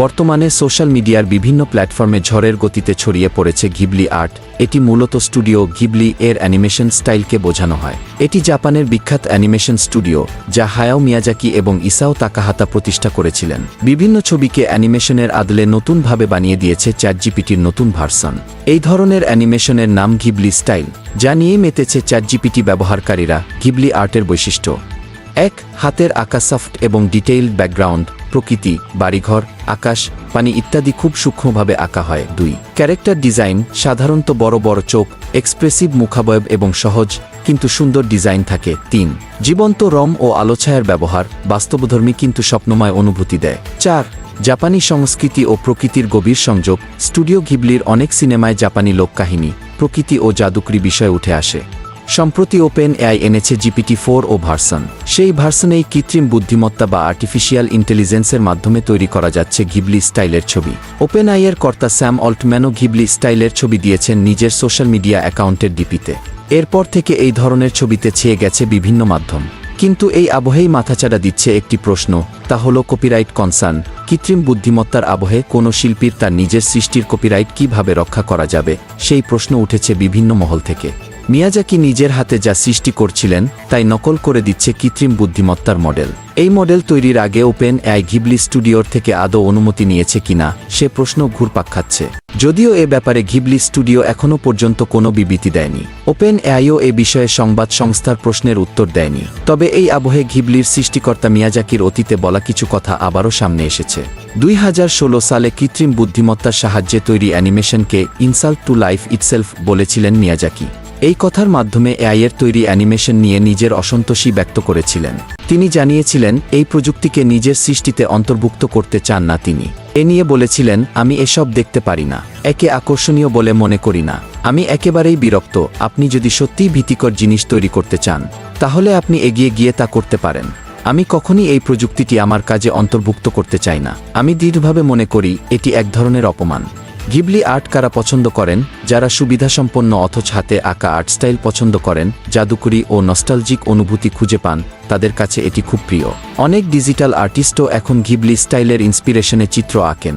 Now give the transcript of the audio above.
বর্তমানে সোশ্যাল মিডিয়ার বিভিন্ন প্ল্যাটফর্মে ঝড়ের গতিতে ছড়িয়ে পড়েছে ঘিবলি আর্ট। এটি মূলত স্টুডিও ঘিবলি এর অ্যানিমেশন স্টাইলকে বোঝানো হয়। এটি জাপানের বিখ্যাত অ্যানিমেশন স্টুডিও, যা হায়াও মিয়াজাকি এবং ইসাও তাকাহাতা প্রতিষ্ঠা করেছিলেন। বিভিন্ন ছবিকে অ্যানিমেশনের আদলে নতুনভাবে বানিয়ে দিয়েছে চ্যাটজিপিটির নতুন ভার্সন। এই ধরনের অ্যানিমেশনের নাম ঘিবলি স্টাইল, যা নিয়ে মেতেছে চ্যাটজিপিটি ব্যবহারকারীরা ঘিবলি আর্টের বৈশিষ্ট্য। এক, হাতের আঁকা সফট এবং ডিটেইলড ব্যাকগ্রাউন্ড। প্রকৃতি, বাড়িঘর, আকাশ, পানি ইত্যাদি খুব সূক্ষ্মভাবে আঁকা হয়। দুই, ক্যারেক্টার ডিজাইন সাধারণত বড় বড় চোখ, এক্সপ্রেসিভ মুখাবয়ব এবং সহজ, কিন্তু সুন্দর ডিজাইন থাকে। তিন, জীবন্ত রম ও আলোছায়ার ব্যবহার বাস্তবধর্মী কিন্তু স্বপ্নময় অনুভূতি দেয়। চার, জাপানি সংস্কৃতি ও প্রকৃতির গভীর সংযোগ। স্টুডিও ঘিবলির অনেক সিনেমায় জাপানি লোককাহিনী, প্রকৃতি ও জাদুকরি বিষয় উঠে আসে। সম্প্রতি ওপেন এআই এনেছে জিপিটি ফোর ও ভার্সন। সেই ভার্সনেই কৃত্রিম বুদ্ধিমত্তা বা আর্টিফিশিয়াল ইন্টেলিজেন্সের মাধ্যমে তৈরি করা যাচ্ছে ঘিবলি স্টাইলের ছবি। ওপেন আইয়ের কর্তা স্যাম অল্টম্যানও ঘিবলি স্টাইলের ছবি দিয়েছেন নিজের সোশ্যাল মিডিয়া অ্যাকাউন্টের ডিপিতে। এরপর থেকে এই ধরনের ছবিতে ছেয়ে গেছে বিভিন্ন মাধ্যম। কিন্তু এই আবহেই মাথাচাড়া দিচ্ছে একটি প্রশ্ন, তা হল কপিরাইট কনসার্ন কৃত্রিম বুদ্ধিমত্তার আবহে কোনো শিল্পীর তার নিজের সৃষ্টির কপিরাইট কীভাবে রক্ষা করা যাবে? সেই প্রশ্ন উঠেছে বিভিন্ন মহল থেকে। মিয়াজাকি নিজের হাতে যা সৃষ্টি করছিলেন, তাই নকল করে দিচ্ছে কৃত্রিম বুদ্ধিমত্তার মডেল। এই মডেল তৈরির আগে ওপেন অ্যাই ঘিবলি স্টুডিওর থেকে আদৌ অনুমতি নিয়েছে কিনা, সে প্রশ্ন ঘুরপাক খাচ্ছে। যদিও এ ব্যাপারে ঘিবলি স্টুডিও এখনও পর্যন্ত কোনো বিবৃতি দেয়নি। ওপেন এআইও এ বিষয়ে সংবাদ সংস্থার প্রশ্নের উত্তর দেয়নি। তবে এই আবহে ঘিবলির সৃষ্টিকর্তা মিয়াজাকির অতীতে বলা কিছু কথা আবারও সামনে এসেছে। দুই হাজার ষোলো সালে কৃত্রিম বুদ্ধিমত্তার সাহায্যে তৈরি অ্যানিমেশনকে ইনসাল্ট টু লাইফ ইটসেলফ বলেছিলেন মিয়াজাকি। এই কথার মাধ্যমে এআইয়ের তৈরি অ্যানিমেশন নিয়ে নিজের অসন্তোষী ব্যক্ত করেছিলেন। তিনি জানিয়েছিলেন, এই প্রযুক্তিকে নিজের সৃষ্টিতে অন্তর্ভুক্ত করতে চান না তিনি। এ নিয়ে বলেছিলেন, আমি এসব দেখতে পারি না। একে আকর্ষণীয় বলে মনে করি না। আমি একেবারেই বিরক্ত। আপনি যদি সত্যিই ভীতিকর জিনিস তৈরি করতে চান, তাহলে আপনি এগিয়ে গিয়ে তা করতে পারেন। আমি কখনই এই প্রযুক্তিটি আমার কাজে অন্তর্ভুক্ত করতে চাই না। আমি দৃঢ়ভাবে মনে করি, এটি এক ধরনের অপমান। গিবলি আর্ট কারা পছন্দ করেন, যারা সুবিধাসম্পন্ন অথচ হাতে আঁকা আর্ট স্টাইল পছন্দ করেন, জাদুকরি ও নস্টালজিক অনুভূতি খুঁজে পান, তাদের কাছে এটি খুব প্রিয়। অনেক ডিজিটাল আর্টিস্টও এখন গিবলি স্টাইলের ইন্সপিরেশনে চিত্র আঁকেন।